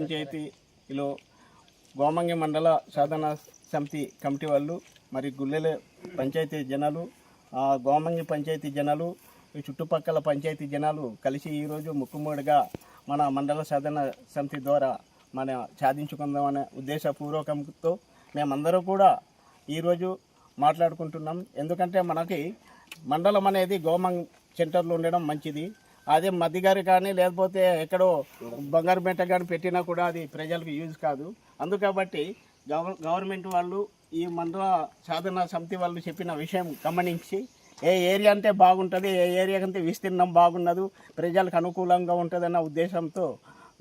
పంచాయతీలో గోమంగి మండల సాధన సమితి కమిటీ వాళ్ళు మరి గుల్లెల పంచాయతీ జనాలు ఆ గోమంగి పంచాయతీ జనాలు ఈ చుట్టుపక్కల పంచాయతీ జనాలు కలిసి ఈరోజు ముక్కుమూడిగా మన మండల సాధన సమితి ద్వారా మన సాధించుకుందామనే ఉద్దేశపూర్వకంతో మేమందరూ కూడా ఈరోజు మాట్లాడుకుంటున్నాం. ఎందుకంటే మనకి మండలం అనేది గోమంగ్ సెంటర్లో ఉండడం మంచిది. అదే మధ్యగారి కానీ లేకపోతే ఎక్కడో బంగారు బెంట కానీ పెట్టినా కూడా అది ప్రజలకు యూజ్ కాదు. అందుకబట్టి గవ గవర్నమెంట్ వాళ్ళు ఈ మండల సాధన సమితి వాళ్ళు చెప్పిన విషయం గమనించి ఏ ఏరియా అంటే బాగుంటుంది ఏ ఏరియా కంటే విస్తీర్ణం బాగున్నదు ప్రజలకు అనుకూలంగా ఉంటుందన్న ఉద్దేశంతో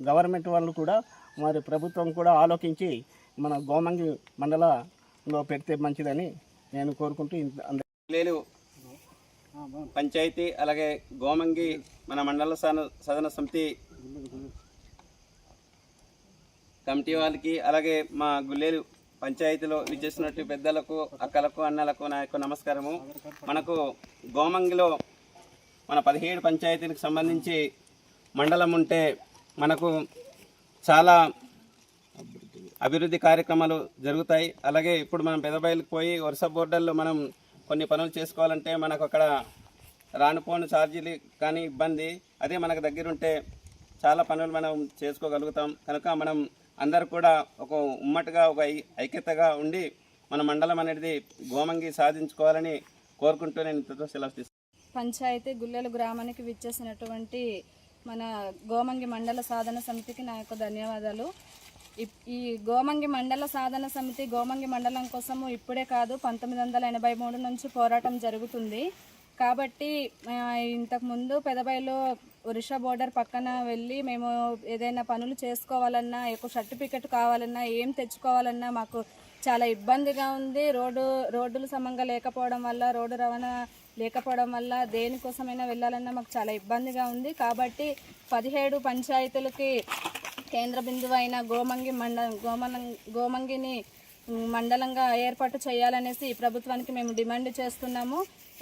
గవర్నమెంట్ వాళ్ళు కూడా మరి ప్రభుత్వం కూడా ఆలోచించి మన గోమంగి మండలంలో పెడితే మంచిదని నేను కోరుకుంటూ ఇంత- లేదు పంచాయతీ అలాగే గోమంగి మన మండల సదన సమితి కమిటీ వాళ్ళకి అలాగే మా గుల్లేలు పంచాయతీలో విచ్చేసినట్టు పెద్దలకు అక్కలకు అన్నలకు నా యొక్క నమస్కారము. మనకు గోమంగిలో మన పదిహేడు పంచాయతీలకు సంబంధించి మండలం ఉంటే మనకు చాలా అభివృద్ధి కార్యక్రమాలు జరుగుతాయి. అలాగే ఇప్పుడు మనం పెదబయలుకు పోయి వరుస బోర్డర్లో మనం కొన్ని పనులు చేసుకోవాలంటే మనకు అక్కడ రానుపోని ఛార్జీలు కానీ ఇబ్బంది. అదే మనకు దగ్గరుంటే చాలా పనులు మనం చేసుకోగలుగుతాం. కనుక మనం అందరు కూడా ఒక ఉమ్మటిగా ఒక ఐ- ఐక్యతగా ఉండి మన మండలం అనేది గోమంగి సాధించుకోవాలని కోరుకుంటూ నేను ఇంతతో సెలవు పంచాయతీ గుల్లెలు గ్రామానికి విచ్చేసినటువంటి మన గోమంగి మండల సాధన సమితికి నా యొక్క ధన్యవాదాలు. ఈ గోమంగి మండల సాధన సమితి గోమంగి మండలం కోసము ఇప్పుడే కాదు పంతొమ్మిది వందల ఎనభై మూడు నుంచి పోరాటం జరుగుతుంది. కాబట్టి ఇంతకుముందు పెదబైలో ఒరిషా బోర్డర్ పక్కన వెళ్ళి మేము ఏదైనా పనులు చేసుకోవాలన్నా ఒక సర్టిఫికెట్ కావాలన్నా ఏం తెచ్చుకోవాలన్నా మాకు చాలా ఇబ్బందిగా ఉంది. రోడ్డు రోడ్డులు సమంగా లేకపోవడం వల్ల రోడ్డు రవాణా లేకపోవడం వల్ల దేనికోసమైనా వెళ్ళాలన్నా మాకు చాలా ఇబ్బందిగా ఉంది. కాబట్టి పదిహేడు పంచాయతీలకి కేంద్ర బిందువు అయిన గోమంగి మండ గోమన గోమంగిని మండలంగా ఏర్పాటు చేయాలనేసి ఈ ప్రభుత్వానికి మేము డిమాండ్ చేస్తున్నాము.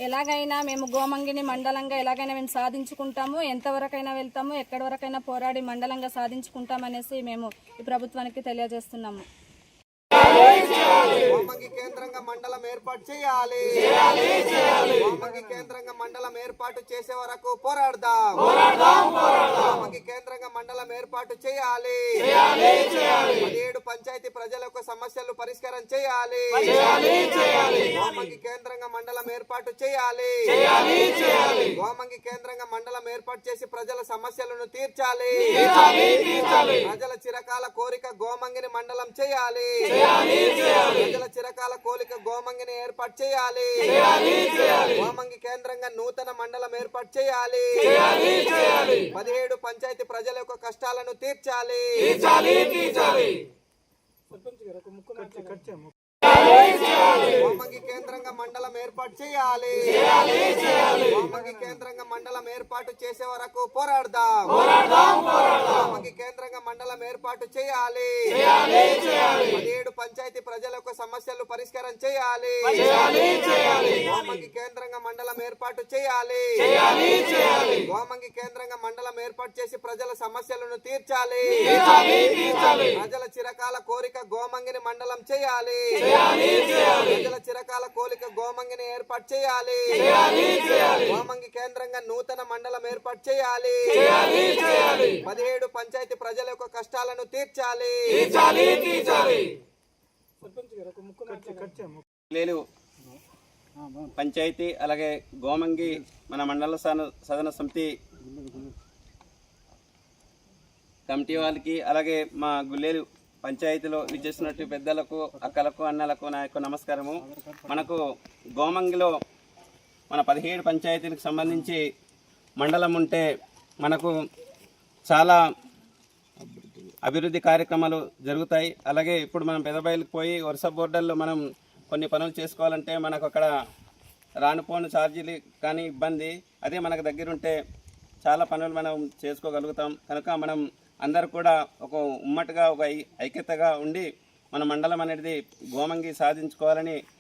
ఎలాగైనా మేము గోమంగిని మండలంగా ఎలాగైనా మేము సాధించుకుంటాము. ఎంతవరకైనా వెళ్తాము ఎక్కడి వరకైనా పోరాడి మండలంగా సాధించుకుంటామనేసి మేము ఈ ప్రభుత్వానికి తెలియజేస్తున్నాము. గోమంగి కేంద్రంగా మండలం ఏర్పాటు చేయాలి. గోమంగి కేంద్రంగా మండలం ఏర్పాటు చేసే వరకు పోరాడదాం. గోమంగి కేంద్రంగా మండలం ఏర్పాటు చేయాలి. పదిహేడు పంచాయతీ ప్రజల యొక్క సమస్యలు పరిష్కారం చేయాలి. గోమంగి కేంద్రంగా మండలం ఏర్పాటు చేయాలి. గోమంగి కేంద్రంగా మండలం ఏర్పాటు చేసి ప్రజల సమస్యలను తీర్చాలి. ప్రజల చిరకాల కోరిక గోమంగిని మండలం చేయాలి. ప్రజల చిరకాల కోరిక గోమంగిని ఏర్పాటు చేయాలి. గోమంగి కేంద్రంగా నూతన మండలం ఏర్పాటు చేయాలి. పదిహేడు పంచాయతీ ప్రజల యొక్క కష్టాలను తీర్చాలి. గోమంగి కేంద్రంగా మండలం ఏర్పాటు చేయాలి. గోమంగి కేంద్రంగా మండలం ఏర్పాటు చేసే వరకు పోరాడదాం. గోమంగి మండలం ఏర్పాటు చేయాలి. పదిహేడు పంచాయతీ ప్రజల యొక్క సమస్యలు పరిష్కారం చేయాలి. గోమంగి కేంద్రంగా మండలం ఏర్పాటు చేయాలి. గోమంగి కేంద్రంగా మండలం ఏర్పాటు చేసి ప్రజల సమస్యలను తీర్చాలి. ప్రజల చిరకాల కోరిక గోమంగిని మండలం చేయాలి. ప్రజల చిరకాల కోరిక గోమంగిని ఏర్పాటు చేయాలి. గోమంగి కేంద్రంగా నూతన మండలం ఏర్పాటు చేయాలి. పదిహేడు పంచాయతీ ప్రజల యొక్క కష్టాలను తీర్చాలి. లేలు పంచాయతీ అలాగే గోమంగి మన మండల సదన సమితి కమిటీ వాళ్ళకి అలాగే మా గుల్లేలు పంచాయతీలో విచ్చేసినట్టు పెద్దలకు అక్కలకు అన్నలకు నా యొక్క నమస్కారము. మనకు గోమంగిలో మన పదిహేడు పంచాయతీలకు సంబంధించి మండలం ఉంటే మనకు చాలా అభివృద్ధి కార్యక్రమాలు జరుగుతాయి. అలాగే ఇప్పుడు మనం పెదబయలుకు పోయి వరుస బోర్డర్లో మనం కొన్ని పనులు చేసుకోవాలంటే మనకు అక్కడ రానుపోని ఛార్జీలు కానీ ఇబ్బంది. అదే మనకు దగ్గరుంటే చాలా పనులు మనం చేసుకోగలుగుతాం. కనుక మనం అందరు కూడా ఒక ఉమ్మటిగా ఒక ఐ- ఐక్యతగా ఉండి మన మండలం అనేది గోమంగి సాధించుకోవాలని